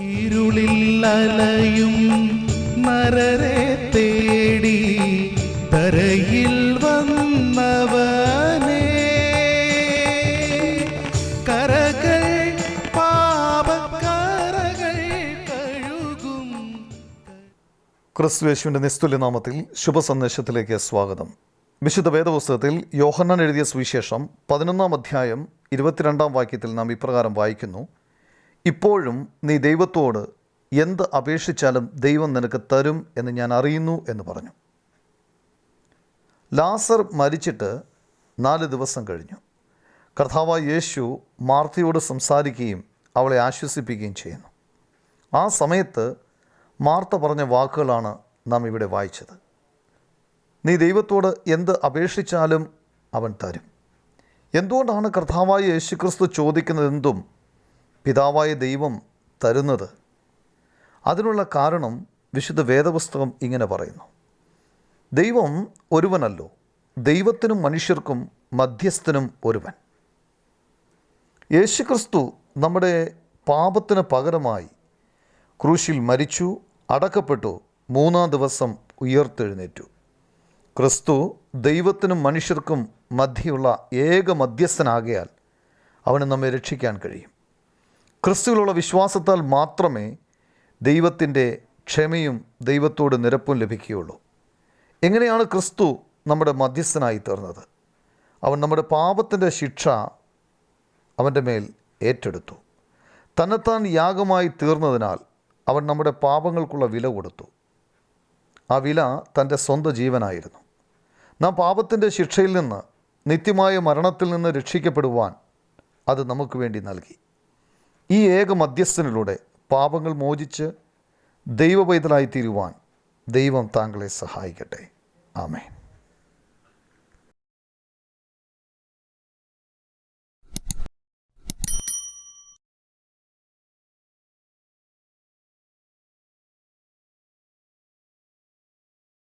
ഇരുളിൽ അലയും നരരെ തേടി തരയിൽ വന്നവനേ. കരകൾ പാപക്കരകൾ കഴുകും. ക്രിസ്തുവേശുവിന്റെ നിസ്തുല്യ നാമത്തിൽ ശുഭസന്ദേശത്തിലേക്ക് സ്വാഗതം. വിശുദ്ധ വേദപുസ്തകത്തിൽ യോഹന്നാൻ എഴുതിയ സുവിശേഷം പതിനൊന്നാം അധ്യായം ഇരുപത്തിരണ്ടാം വാക്യത്തിൽ നാം ഇപ്രകാരം വായിക്കുന്നു. ഇപ്പോഴും നീ ദൈവത്തോട് എന്ത് അപേക്ഷിച്ചാലും ദൈവം നിനക്ക് തരും എന്ന് ഞാൻ അറിയുന്നു എന്ന് പറഞ്ഞു. ലാസർ മരിച്ചിട്ട് നാല് ദിവസം കഴിഞ്ഞു. കർത്താവ് യേശു മാർത്തയോട് സംസാരിക്കുകയും അവളെ ആശ്വസിപ്പിക്കുകയും ചെയ്യുന്നു. ആ സമയത്ത് മാർത്ത പറഞ്ഞ വാക്കുകളാണ് നാം ഇവിടെ വായിച്ചത്. നീ ദൈവത്തോട് എന്ത് അപേക്ഷിച്ചാലും അവൻ തരും. എന്തുകൊണ്ടാണ് കർത്താവായ യേശുക്രിസ്തു ചോദിക്കുന്നതെന്തും പിതാവായ ദൈവം തരുന്നത്. അതിനുള്ള കാരണം വിശുദ്ധ വേദപുസ്തകം ഇങ്ങനെ പറയുന്നു. ദൈവം ഒരുവനല്ലോ. ദൈവത്തിനും മനുഷ്യർക്കും മധ്യസ്ഥനും ഒരുവൻ. യേശുക്രിസ്തു നമ്മുടെ പാപത്തിന് പകരമായി ക്രൂശിൽ മരിച്ചു അടക്കപ്പെട്ടു മൂന്നാം ദിവസം ഉയർത്തെഴുന്നേറ്റു. ക്രിസ്തു ദൈവത്തിനും മനുഷ്യർക്കും മധ്യയുള്ള ഏക മധ്യസ്ഥനാകയാൽ അവന് നമ്മെ രക്ഷിക്കാൻ കഴിയും. ക്രിസ്തുവിലുള്ള വിശ്വാസത്താൽ മാത്രമേ ദൈവത്തിന്റെ ക്ഷമയും ദൈവത്തോട് നിരപ്പും ലഭിക്കുകയുള്ളൂ. എങ്ങനെയാണ് ക്രിസ്തു നമ്മുടെ മധ്യസ്ഥനായി തീർന്നത്? അവൻ നമ്മുടെ പാപത്തിന്റെ ശിക്ഷ അവന്റെ മേൽ ഏറ്റെടുത്തു. തന്നെത്താൻ യാഗമായി തീർന്നതിനാൽ അവൻ നമ്മുടെ പാപങ്ങൾക്കുള്ള വില കൊടുത്തു. ആ വില തന്റെ സ്വന്തം ജീവനായിരുന്നു. നാം പാപത്തിന്റെ ശിക്ഷയിൽ നിന്ന് നിത്യമായ മരണത്തിൽ നിന്ന് രക്ഷിക്കപ്പെടുവാൻ അത് നമുക്ക് വേണ്ടി നൽകി. ഈ ഏക മധ്യസ്ഥനിലൂടെ പാപങ്ങൾ മോചിച്ച് ദൈവപൈതലായി തീരുവാൻ ദൈവം താങ്കളെ സഹായിക്കട്ടെ. ആമേൻ.